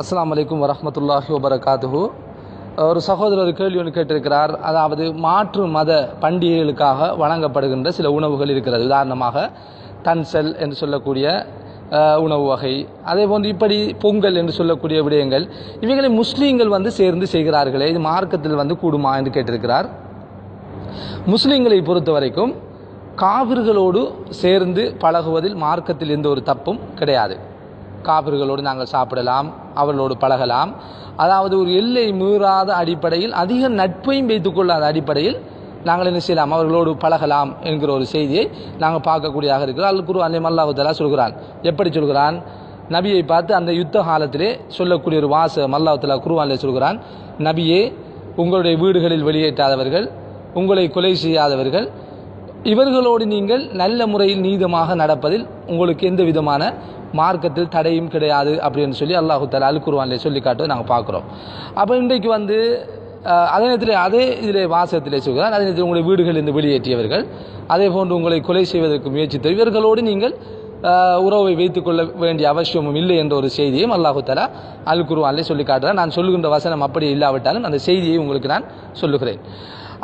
அஸ்லாம் அலைக்கும் வரமத்துல்லாஹி வபரகாத்துஹூ. ஒரு சகோதரர் கேள்வி ஒன்று கேட்டிருக்கிறார். அதாவது மாற்று மத பண்டிகைகளுக்காக வழங்கப்படுகின்ற சில உணவுகள் இருக்கிறது. உதாரணமாக தன்சல் என்று சொல்லக்கூடிய உணவு வகை. அதே போன்று இப்படி பொங்கல் என்று சொல்லக்கூடிய விடயங்கள். இவைகளை முஸ்லீம்கள் வந்து சேர்ந்து செய்கிறார்களே இது மார்க்கத்தில் வந்து கூடுமா என்று கேட்டிருக்கிறார். முஸ்லீம்களை பொறுத்த வரைக்கும் காவிர்களோடு சேர்ந்து பழகுவதில் மார்க்கத்தில் எந்த ஒரு தப்பும் கிடையாது. காவிர்களோடு நாங்கள் சாப்பிடலாம் அவர்களோடு பழகலாம். அதாவது ஒரு எல்லை மீறாத அடிப்படையில் அதிக நட்பையும் வைத்துக்கொள்ளாத அடிப்படையில் நாங்கள் என்ன செய்யலாம் அவர்களோடு பழகலாம் என்கிற ஒரு செய்தியை நாங்கள் பார்க்கக்கூடியதாக இருக்கிறோம் அல் குரு அன்னை அல்லாஹு சொல்கிறான். எப்படி சொல்கிறான்? நபியை பார்த்து அந்த யுத்த காலத்திலே சொல்லக்கூடிய ஒரு வாச மல்லாஹுத்தலா குருவானிலே சொல்கிறான் நபியே உங்களுடைய வீடுகளில் வெளியேற்றாதவர்கள் உங்களை கொலை செய்யாதவர்கள் இவர்களோடு நீங்கள் நல்ல முறையில் நீதமாக நடப்பதில் உங்களுக்கு எந்த விதமான மார்க்கத்தில் தடையும் கிடையாது அப்படின்னு சொல்லி அல்லாஹு தாலா அல் குர்ஆனிலே சொல்லி காட்டுவதை நாங்கள் பார்க்குறோம். அப்போ இன்றைக்கு வந்து அதே நேரத்தில் அதே இதிலே வாசகத்திலே சொல்கிறார். அதே நேரத்தில் உங்களுடைய வீடுகளிலிருந்து வெளியேற்றியவர்கள் அதே போன்று உங்களை கொலை செய்வதற்கு முயற்சித்த இவர்களோடு நீங்கள் உறவை உறவை வைத்துக்கொள்ள வேண்டிய அவசியமும் இல்லை என்ற ஒரு செய்தியும் அல்லாஹு தலா அல் குருவானிலே சொல்லி காட்டுறேன் நான் சொல்லுகின்ற வசனம் அப்படி இல்லாவிட்டாலும் அந்த செய்தியை உங்களுக்கு நான் சொல்லுகிறேன்.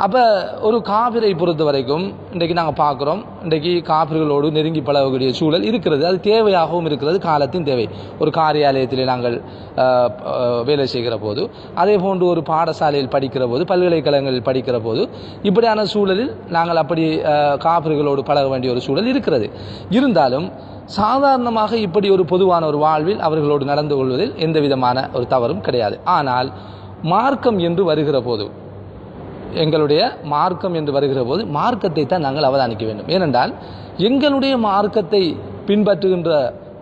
அப்போ ஒரு காபிரை பொறுத்த வரைக்கும் இன்றைக்கு நாங்கள் பார்க்குறோம். இன்றைக்கு காபிர்களோடு நெருங்கி பழகக்கூடிய சூழல் இருக்கிறது. அது தேவையாகவும் இருக்கிறது. காலத்தின் தேவை. ஒரு காரியாலயத்தில் நாங்கள் வேலை செய்கிற போது அதே போன்று ஒரு பாடசாலையில் படிக்கிற போது பல்கலைக்கழகங்களில் படிக்கிற போது இப்படியான சூழலில் நாங்கள் அப்படி காபிர்களோடு பழக வேண்டிய ஒரு சூழல் இருக்கிறது. இருந்தாலும் சாதாரணமாக இப்படி ஒரு பொதுவான ஒரு வாழ்வில் அவர்களோடு நடந்து கொள்வதில் எந்த விதமான ஒரு தவறும் கிடையாது. ஆனால் மார்க்கம் என்று வருகிற போது எங்களுடைய மார்க்கம் என்று வருகிற போது மார்க்கத்தை தான் நாங்கள் அவதானிக்க வேண்டும். ஏனென்றால் எங்களுடைய மார்க்கத்தை பின்பற்றுகின்ற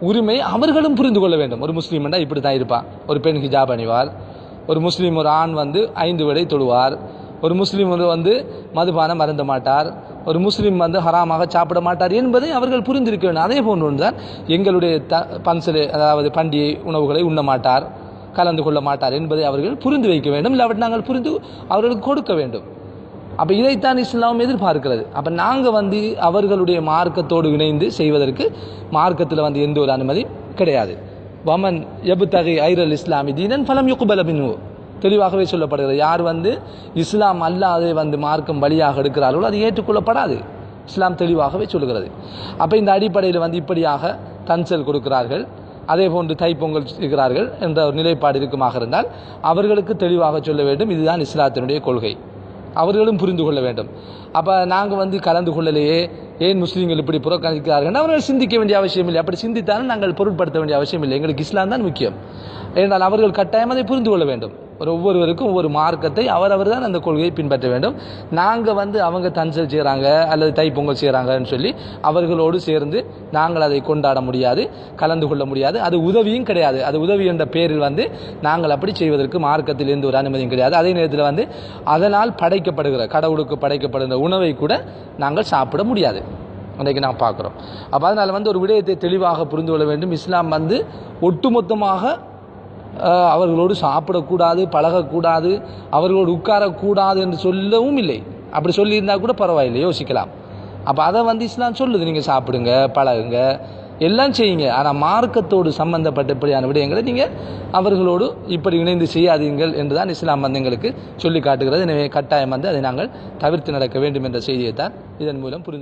உரிமை அவர்களும் புரிந்து கொள்ள வேண்டும். ஒரு முஸ்லீம் என்றால் இப்படி தான் இருப்பான். ஒரு பெண் ஹிஜாப் அணிவார். ஒரு முஸ்லீம் ஒரு ஆண் வந்து ஐந்து விடை தொழுவார். ஒரு முஸ்லீம் வந்து வந்து மதுபானம் மறந்த மாட்டார். ஒரு முஸ்லீம் வந்து ஹராமாக சாப்பிட மாட்டார் என்பதை அவர்கள் புரிந்திருக்க வேண்டும். அதே போன்றுதான் எங்களுடைய த பன்சலு அதாவது பண்டிகை உணவுகளை உண்ண மாட்டார் கலந்து கொள்ள மாட்டார் என்பதை அவர்கள் புரிந்து வைக்க வேண்டும். இல்லாவிட்டு நாங்கள் புரிந்து அவர்களுக்கு கொடுக்க வேண்டும். அப்போ இதைத்தான் இஸ்லாம் எதிர்பார்க்கிறது. அப்போ நாங்கள் வந்து அவர்களுடைய மார்க்கத்தோடு இணைந்து செய்வதற்கு மார்க்கத்தில் வந்து எந்த ஒரு அனுமதி கிடையாது. வமன் எபு தகை ஐரல் இஸ்லாமி தீனன் பலம் யுக்குபல தெளிவாகவே சொல்லப்படுகிறது. யார் வந்து இஸ்லாம் அல்லாதே வந்து மார்க்கம் வழியாக எடுக்கிறார்களோ அது ஏற்றுக்கொள்ளப்படாது. இஸ்லாம் தெளிவாகவே சொல்லுகிறது அப்போ இந்த அடிப்படையில் வந்து இப்படியாக தன்சல் கொடுக்கிறார்கள். அதே போன்று தைப்பொங்கல் இருக்கிறார்கள் என்ற ஒரு நிலைப்பாடு இருக்குமாக இருந்தால் அவர்களுக்கு தெளிவாக சொல்ல வேண்டும். இதுதான் இஸ்லாத்தினுடைய கொள்கை. அவர்களும் புரிந்து கொள்ள வேண்டும். அப்போ நாங்கள் வந்து கலந்து கொள்ளலையே ஏன் முஸ்லீம்கள் இப்படி புறக்கணிக்கிறார்கள் அவர்கள் சிந்திக்க வேண்டிய அவசியம் இல்லை. அப்படி சிந்தித்தாலும் நாங்கள் பொருட்படுத்த வேண்டிய அவசியம் இல்லை. எங்களுக்கு இஸ்லாம் தான் முக்கியம். ஏனென்றால் அவர்கள் கட்டாயம் அதை புரிந்து கொள்ள வேண்டும். ஒவ்வொருவருக்கும் ஒவ்வொரு மார்க்கத்தை அவரவர் தான் அந்த கொள்கையை பின்பற்ற வேண்டும். நாங்கள் வந்து அவங்க தஞ்சல் செய்கிறாங்க அல்லது தைப்பொங்கல் செய்கிறாங்கன்னு சொல்லி அவர்களோடு சேர்ந்து நாங்கள் அதை கொண்டாட முடியாது கலந்து கொள்ள முடியாது. அது உதவியும் கிடையாது. அது உதவி என்ற பேரில் வந்து நாங்கள் அப்படி செய்வதற்கு மார்க்கத்தில் எந்த ஒரு அனுமதியும் கிடையாது. அதே நேரத்தில் வந்து அதனால் படைக்கப்படுகிற கடவுளுக்கு படைக்கப்படுகிற உணவை கூட நாங்கள் சாப்பிட முடியாது. அன்றைக்கு நாங்கள் பார்க்குறோம். அப்போ அதனால் வந்து ஒரு விடயத்தை தெளிவாக புரிந்து கொள்ள வேண்டும். இஸ்லாம் வந்து ஒட்டுமொத்தமாக அவர்களோடு சாப்பிடக்கூடாது பழகக்கூடாது அவர்களோடு உட்காரக்கூடாது என்று சொல்லவும் இல்லை. அப்படி சொல்லியிருந்தா கூட பரவாயில்லை யோசிக்கலாம். அப்போ அதை வந்து இஸ்லாம் சொல்லுது நீங்கள் சாப்பிடுங்க பழகுங்க எல்லாம் செய்யுங்க. ஆனால் மார்க்கத்தோடு சம்பந்தப்பட்ட இப்படியான விடயங்களை நீங்கள் அவர்களோடு இப்படி இணைந்து செய்யாதீங்கள் என்று தான் இஸ்லாம் வந்து எங்களுக்கு சொல்லி காட்டுகிறது எனவே கட்டாயம் வந்து அதை நாங்கள் தவிர்த்து நடக்க வேண்டும் என்ற செய்தியை தான் இதன் மூலம் புரிந்து